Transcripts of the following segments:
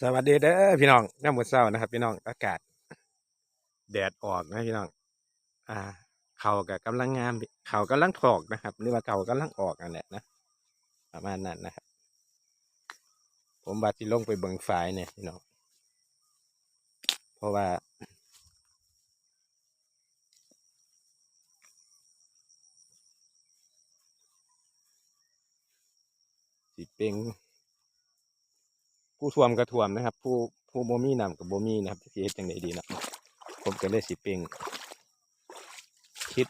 สวัสดีเด้อพี่น้องน้ำมือเช้านะครับ พี่น้องอากาศ แดดออกนะพี่น้อง อ่า เขากับกำลังงามเขากำลังถอกนะครับหรือว่าเขากำลังออกนั่นแหละนะประมาณนั้นนะครับ ผมบาดที่ลงไปเบิงฝายเนี่ยพี่น้องเพราะว่า สิเป็น ผู้ท่วมกระท่วมนะครับ ผู้ผู้บ่มีน้ำกับบ่มีนะครับที่เฮ็ดจังไดดีนะผมก็เลยสิเป็นคิด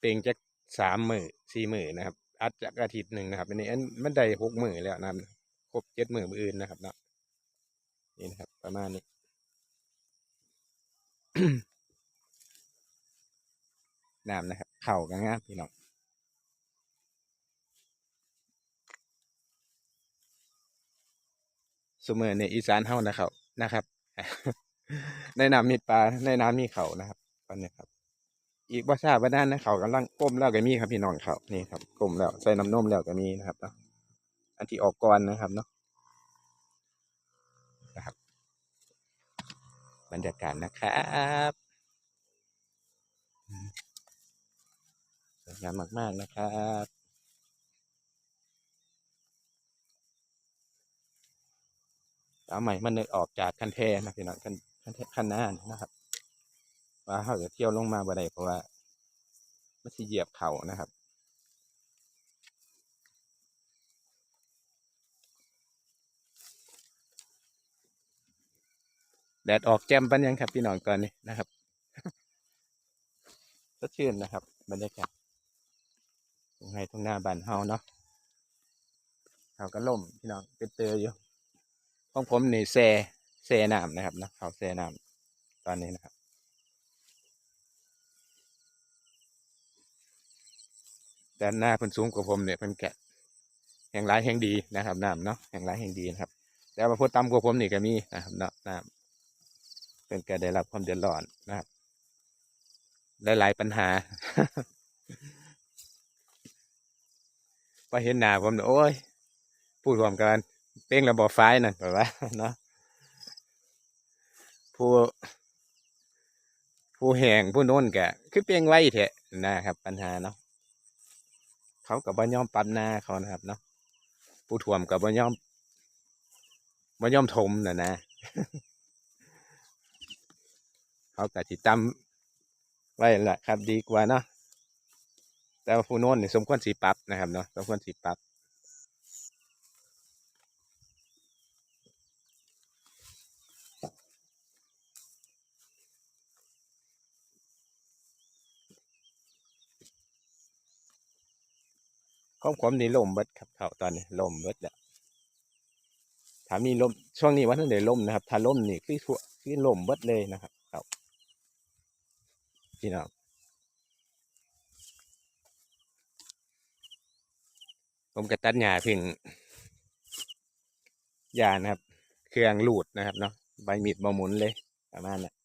เป็นจักสามหมื้อสี่หมื้อนะครับอัดจากอาทิตย์หนึ่งนะครับอันนี้อันมันได้หกหมื้อแล้วนะครับครบเจ็ดมื้อมื้ออื่นนะครับเนาะนี่นะครับ ประมาณนี้น้ำนะครับ เข่ากันงามพี่น้อง สมือในอีสานเฮานะครับนะครับ ในน้ำมีปลาในน้ำมีเขานะครับตอนนี้ครับ อีกว่าทราบว่าด้านนะเขากำลังก้มแล้วก็มีครับพี่น้องเขานี่ครับก้มแล้วใส่น้ำนมแล้วก็มีนะครับเนาะอันที่ออกก่อนนะครับเนาะนะครับ บรรยากาศนะครับสวยงามมากๆนะครับ เอาใหม่มันนึกออกจากคันแทนะพี่น้องคันคันแทคันหน้านะครับ ว่าเขาจะเที่ยวลงมาบ่ได้เพราะว่ามันสิเหยียบเขานะครับแดดออกแจ่มปันยังครับ พี่น้องตอนนี้นะครับสดชื่นนะครับบรรยากาศตรงไห้ตรงหน้าบ้านเฮาเนาะเขาก็ล่มพี่น้องเป็นเตออยู่ ของผมนี่แซ่แซ่น้ำนะครับนะเขาแซ่น้ำตอนนี้นะครับด้านหน้าเพิ่นสูงกว่าผมเนี่ยเพิ่นแกะแห่งร้ายแห่งดีนะครับน้ำเนาะแห่งร้ายแห่งดีนะครับ แต่ว่าพูดต่ำกว่าผมนี่ก็มีนะครับเนาะน้ำเป็นแกได้รับความเดือดร้อนนะครับหลายๆปัญหาพอเห็นหน้าผมเนี่ยโอ้ยพูดรวมกัน เป้งระบบไฟนั่นแบบว่าเนาะผู้ผู้แห่งผู้โน้นแกคือเป้งไว้เถอะนะครับ ปัญหาเนาะเขากับบ่ยอมปั๊มหน้าเขานะครับเนาะผู้ถ่วมกับบ่ยอมบ่ยอมถมน่ะนะเขากับจิตำไว้แหละครับดีกว่าเนาะแต่ว่าผู้โน้นนี่สมควรสีปรับนะครับเนาะสมควรสีปรับ ข้องผมนี่ลมเบิดครับเขาตอนนี้ลมเบิดแล้วถามีลมช่วงนี้ว่าท่านลมนะครับ ถ้าลมนี่คือทั่วคือลมเบิดเลยนะครับครับพี่น้องผมก็ตัดหญ้าพึ่งหญ้านะครับ เครื่องลูดนะครับเนาะใบมีดบหมุนเลยประมาณนั้น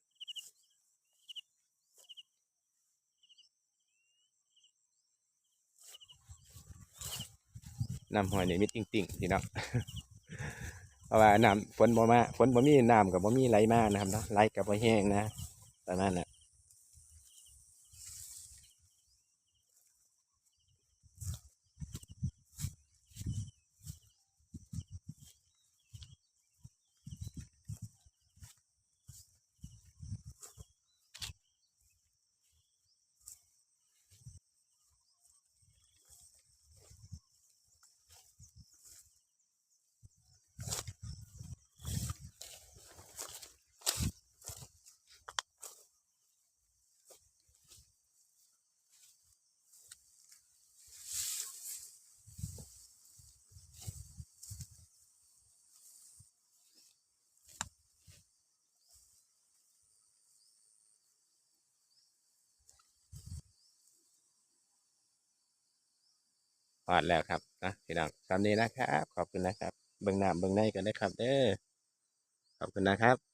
น้ำหอยนี่มิดติ่งๆพี่น้องเพราะว่าน้ำฝนบ่มาฝนบ่มีน้ำกับบ่มีไหลมานะครับเนาะไหลกับบ่แห้งนะประมาณนั้น พอดแล้วครับนะพี่น้องสำนี้นะครับ ขอบคุณนะครับ เบิ่งหน้าเบิ่งในกันนะครับ เด้อขอบคุณนะครับ